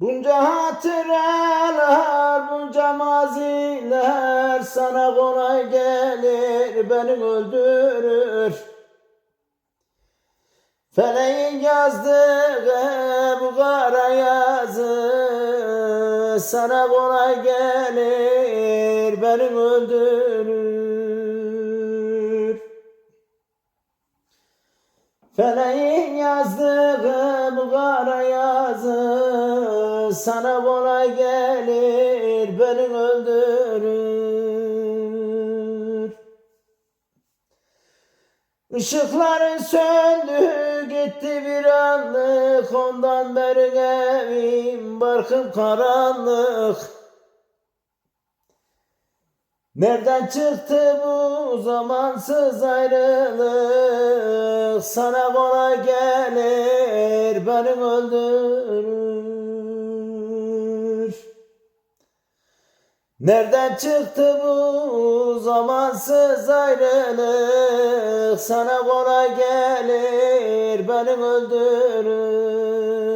Bunca hatıralar, bunca maziler sana kolay gelir, beni öldürür. Feleğin yazdığı bu kara yazı sana kolay gelir, beni öldürür. Feleğin yazdığı bu kara yazı sana kolay gelir, beni öldürür. Işıkların söndü gitti bir anlık. Ondan beri evim barkım karanlık. Nereden çıktı bu zamansız ayrılık? Sana kolay gelir beni öldürür Nereden çıktı bu zamansız ayrılık? Sana kolay gelir beni öldürür